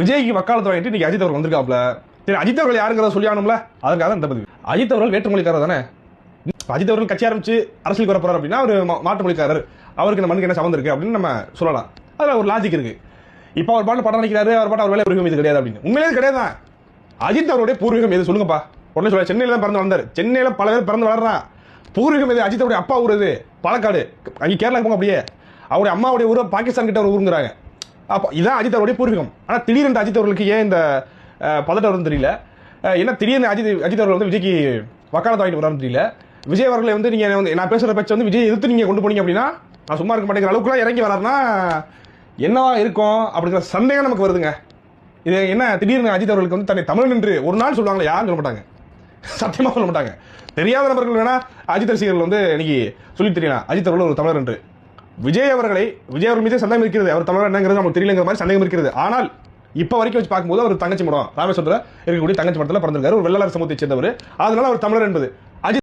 விஜய்க்கு வக்காலத்து வாங்கிட்டு இன்னைக்கு அஜித் அவர்கள் வந்திருக்காப்ல சரி அஜித் அவர்கள் யாருங்கிறத சொல்லியானும்ல அதுக்காக தான் இந்த பதிவு. அஜித் அவர்கள் வேற்றுமொழிக்காரர் தானே? அஜித் அவர்கள் கட்சி ஆரம்பிச்சு அரசியலுக்கு வர போறாரு அப்படின்னா அவர் மா- மாற்று மொழிக்காரர் அவருக்கு இந்த மனுக்கு என்ன சம்மந்தம் இருக்கு அப்படின்னு நம்ம சொல்லலாம். அதில் ஒரு லாஜிக் இருக்கு. இப்போ அவர் பாட்டு படம் நினைக்கிறாரு அவர் பாட்டு அவர் வேலை பூர்வீகம் இது கிடையாது அப்படின்னு. உண்மையிலே கிடையாது? அஜித் அவருடைய பூர்வீகம் எது சொல்லுங்கப்பா. உடனே சொல்ல சென்னையில தான் பிறந்து வளர்ந்தார். சென்னையில் பல பேர் பிறந்து வளர்றான் பூர்வீகம் எது அஜித் அவருடைய அப்பா ஊர் இது பாலக்காடு. அங்கே கேரளாக்கு போங்க அப்படியே. அவருடைய அம்மாவுடைய ஊர் பாகிஸ்தான் கிட்ட ஒரு ஊருங்கிறாங்க. அப்போ இதான் அஜித் அவருடைய பூர்வீகம். ஆனால் திடீர்னு அஜித் அவர்களுக்கு ஏன் இந்த பதட்டம் வரும்னு தெரியல. ஏன்னா திடீர்னு அஜித் அஜித் அவர்கள் வந்து விஜய்க்கு வக்காலத்து வாங்கிட்டு வரான்னு தெரியல. விஜய் அவர்களை வந்து நீங்கள் வந்து நான் பேசுகிற பேச்சை வந்து விஜய் எதிர்த்து நீங்கள் கொண்டு போனீங்க அப்படின்னா நான் சும்மா இருக்க மாட்டேங்கிற அளவுக்குலாம் இறங்கி வராருன்னா என்னவா இருக்கும் அப்படிங்கிற சந்தேகம் நமக்கு வருதுங்க. இது என்ன திடீர்னு அஜித் அவர்களுக்கு வந்து தன்னை தமிழன் என்று ஒரு நாள் சொல்லுவாங்களே யாரும் சொல்ல மாட்டாங்க. சத்தியமாக சொல்ல மாட்டாங்க. தெரியாத நபர்கள் வேணா அஜித் ரசிகர்கள் வந்து இன்னைக்கு சொல்லி தெரியலாம் அஜித் அவர்கள் ஒரு தமிழர் என்று. விஜய் அவர்களை விஜய் அவர்கள் மீது சந்தேகம் இருக்கிறது. அவர் தமிழர் என்னங்கிறது நமக்கு தெரியலங்கிற மாதிரி சந்தேகம் இருக்கிறது. ஆனால் இப்ப வரைக்கும் வச்சு பார்க்கும்போது அவர் தங்கச்சி மடம் ராமேஸ்வரத்தில் இருக்கக்கூடிய தங்கச்சி மடத்தில் பிறந்திருக்காரு. ஒரு வெள்ளாளர் சமூகத்தை சேர்ந்தவர். அதனால அவர் தமிழர் என்பது.